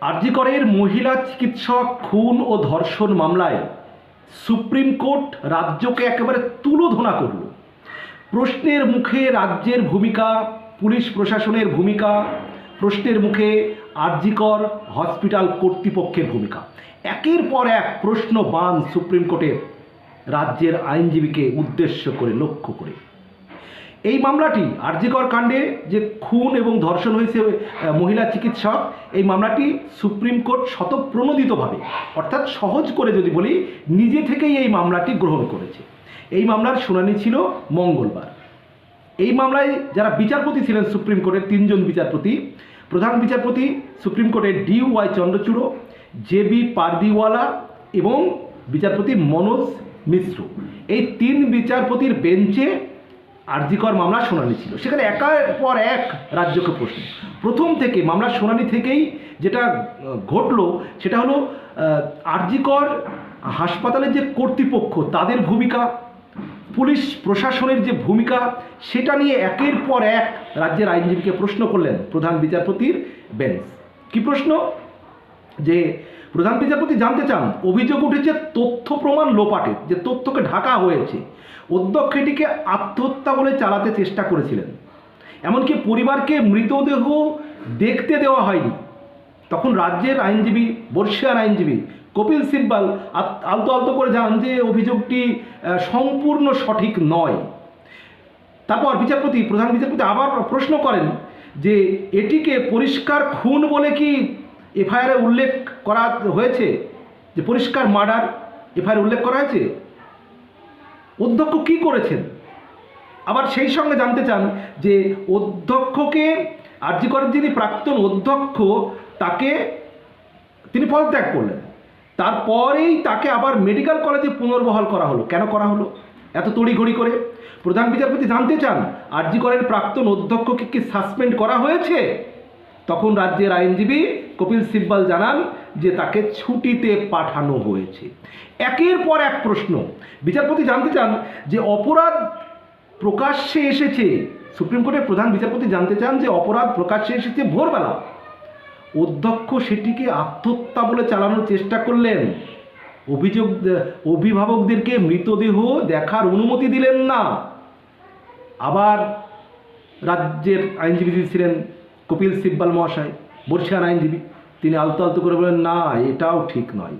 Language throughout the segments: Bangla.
আরজিকরের মহিলা চিকিৎসক খুন ও ধর্ষণ মামলায় সুপ্রিম কোর্ট রাজ্যকে একেবারে তুলোধনা করল। প্রশ্নের মুখে রাজ্যের ভূমিকা, পুলিশ প্রশাসনের ভূমিকা, প্রশ্নের মুখে আরজিকর হসপিটাল কর্তৃপক্ষের ভূমিকা। একের পর এক প্রশ্ন বান সুপ্রিম কোর্টের রাজ্যের আইনজীবীকে উদ্দেশ্য করে, লক্ষ্য করে। এই মামলাটি আরজিকর কাণ্ডে যে খুন এবং ধর্ষণ হয়েছে মহিলা চিকিৎসক, এই মামলাটি সুপ্রিম কোর্ট শতপ্রণোদিতভাবে অর্থাৎ সহজ করে যদি বলি, নিজে থেকেই এই মামলাটি গ্রহণ করেছে। এই মামলার শুনানি ছিল মঙ্গলবার। এই মামলায় যারা বিচারপতি ছিলেন সুপ্রিম কোর্টের তিনজন বিচারপতি, প্রধান বিচারপতি সুপ্রিম কোর্টের D Y Chandrachud, J B Pardiwala এবং বিচারপতি মনোজ মিশ্র। এই তিন বিচারপতির বেঞ্চে আরজিকর মামলা শুনানি ছিল। সেখানে একার পর এক রাজ্যকে প্রশ্ন। প্রথম থেকে মামলার শুনানি থেকেই যেটা ঘটলো সেটা হলো আরজিকর হাসপাতালের যে কর্তৃপক্ষ, তাদের ভূমিকা, পুলিশ প্রশাসনের যে ভূমিকা, সেটা নিয়ে একের পর এক রাজ্যের আইনজীবীকে প্রশ্ন করলেন প্রধান বিচারপতির বেঞ্চ। কি প্রশ্ন? যে প্রধান বিচারপতি জানতে চান, অভিযোগ উঠেছে তথ্য প্রমাণ লোপাটের যে তথ্যকে ঢাকা হয়েছে। অধ্যক্ষ এটিকে আত্মহত্যা বলে চালাতে চেষ্টা করেছিলেন। এমনকি পরিবারকে মৃতদেহ দেখতে দেওয়া হয়নি। তখন রাজ্যের আইনজীবী, বর্ষিয়ার আইনজীবী কপিল সিব্বাল আলতো আলতো করে জানান যে অভিযোগটি সম্পূর্ণ সঠিক নয়। তারপর বিচারপতি, প্রধান বিচারপতি আবার প্রশ্ন করেন যে, এটিকে পরিষ্কার খুন বলে কি এফআইআরে উল্লেখ করা হয়েছে যে পরিষ্কার মার্ডার এফআইআর উল্লেখ করা হয়েছে? অধ্যক্ষ কি করেছেন? আবার সেই সঙ্গে জানতে চান যে অধ্যক্ষকে আরজি করেন যিনি প্রাক্তন অধ্যক্ষ, তাকে তিনি পদত্যাগ করলেন। তারপরেই তাকে আবার মেডিকেল কলেজে পুনর্বহাল করা হলো। কেন করা হলো? এত তড়িঘড়ি করে। প্রধান বিচারপতি জানতে চান, আরজি করের প্রাক্তন অধ্যক্ষকে কি সাসপেন্ড করা হয়েছে? তখন রাজ্যের আইনজীবী কপিল সিব্বাল জানান যে তাকে ছুটিতে পাঠানো হয়েছে। একের পর এক প্রশ্ন। বিচারপতি জানতে চান যে অপরাধ প্রকাশ্যে এসেছে। সুপ্রিম কোর্টের প্রধান বিচারপতি জানতে চান যে অপরাধ প্রকাশ্যে এসেছে ভোরবেলা। অধ্যক্ষ সেটিকে আত্মহত্যা বলে চালানোর চেষ্টা করলেন। অভিযোগ, অভিভাবকদেরকে মৃতদেহ দেখার অনুমতি দিলেন না। আবার রাজ্যের আইনজীবী ছিলেন কপিল সিব্বাল মহাশয় বর্ষিয়ান আইনজীবী, তিনি আলতো আলতো করে বলেন, না, এটাও ঠিক নয়।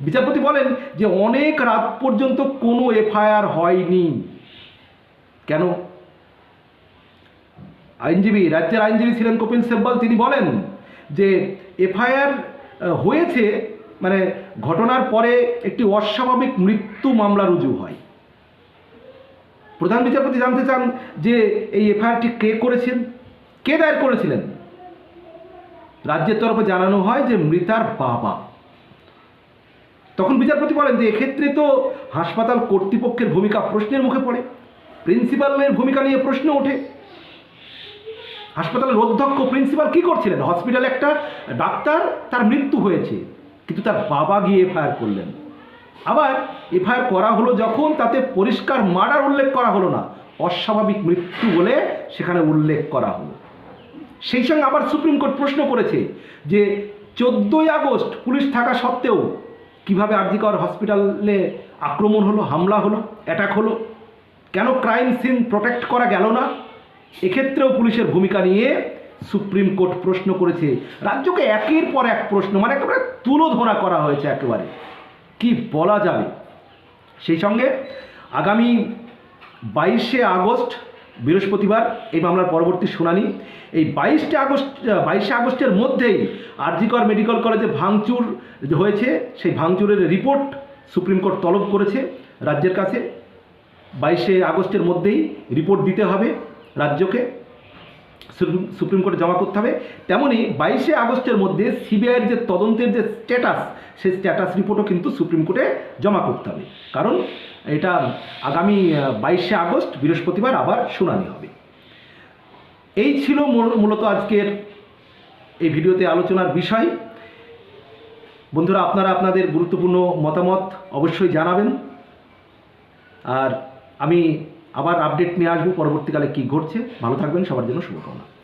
বিচারপতি বলেন যে, অনেক রাত পর্যন্ত কোনো এফআইআর হয়নি। কেন? আইনজীবী, রাজ্যের আইনজীবী ছিলেন কপিল সিব্বাল, তিনি বলেন যে, এফআইআর হয়েছে মানে ঘটনার পরে একটি অস্বাভাবিক মৃত্যু মামলা রুজু হয়। প্রধান বিচারপতি জানতে চান যে, এই এফআইআরটি কে করেছেন? কে দায়ের করেছিলেন? রাজ্যের তরফে জানানো হয় যে মৃতার বাবা। তখন বিচারপতি বলেন যে এক্ষেত্রে তো হাসপাতাল কর্তৃপক্ষের ভূমিকা প্রশ্নের মুখে পড়ে, প্রিন্সিপালের ভূমিকা নিয়ে প্রশ্ন ওঠে। হাসপাতালের অধ্যক্ষ, প্রিন্সিপাল কি করছিলেন? হসপিটালে একটা ডাক্তার, তার মৃত্যু হয়েছে, কিন্তু তার বাবা গিয়ে এফআইআর করলেন। আবার এফআইআর করা হলো যখন তাতে পরিষ্কার মার্ডার উল্লেখ করা হলো না, অস্বাভাবিক মৃত্যু বলে সেখানে উল্লেখ করা হলো। সেই সঙ্গে আবার সুপ্রিম কোর্ট প্রশ্ন করেছে যে চোদ্দোই আগস্ট পুলিশ থাকা সত্ত্বেও কীভাবে আরজিকর হসপিটালে আক্রমণ হলো, হামলা হলো অ্যাটাক হলো? কেন ক্রাইম সিন প্রোটেক্ট করা গেল না? এক্ষেত্রেও পুলিশের ভূমিকা নিয়ে সুপ্রিম কোর্ট প্রশ্ন করেছে। রাজ্যকে একের পর এক প্রশ্ন মানে একেবারে তুলোধরা করা হয়েছে একেবারে। কি বলা যাবে? সেই সঙ্গে আগামী বাইশে আগস্ট বৃহস্পতিবার এই মামলার পরবর্তী শুনানি। এই বাইশে আগস্ট, বাইশে আগস্টের মধ্যেই আরজিকর মেডিকেল কলেজে ভাঙচুর হয়েছে। সেই ভাঙচুরের রিপোর্ট সুপ্রিম কোর্ট তলব করেছে রাজ্যের কাছে। বাইশে আগস্টের মধ্যেই রিপোর্ট দিতে হবে রাজ্যকে। সুপ্রিম- সুপ্রিম কোর্টে জমা করতে হবে। তেমনি বাইশে আগস্টের মধ্যে সিবিআইয়ের যে তদন্তের যে স্ট্যাটাস সেই স্ট্যাটাস রিপোর্টও কিন্তু সুপ্রিম কোর্টে জমা করতে হবে। কারণ এটা আগামী বাইশে আগস্ট, বৃহস্পতিবার আবার শুনানি হবে। এই ছিল মূলত আজকের এই ভিডিওতে আলোচনার বিষয়। বন্ধুরা, আপনারা আপনাদের গুরুত্বপূর্ণ মতামত অবশ্যই জানাবেন। আর আমি আবার আপডেট নিয়ে আসব পরবর্তীকালে কি ঘটছে ভালো থাকবেন সবার জন্য শুভকামনা।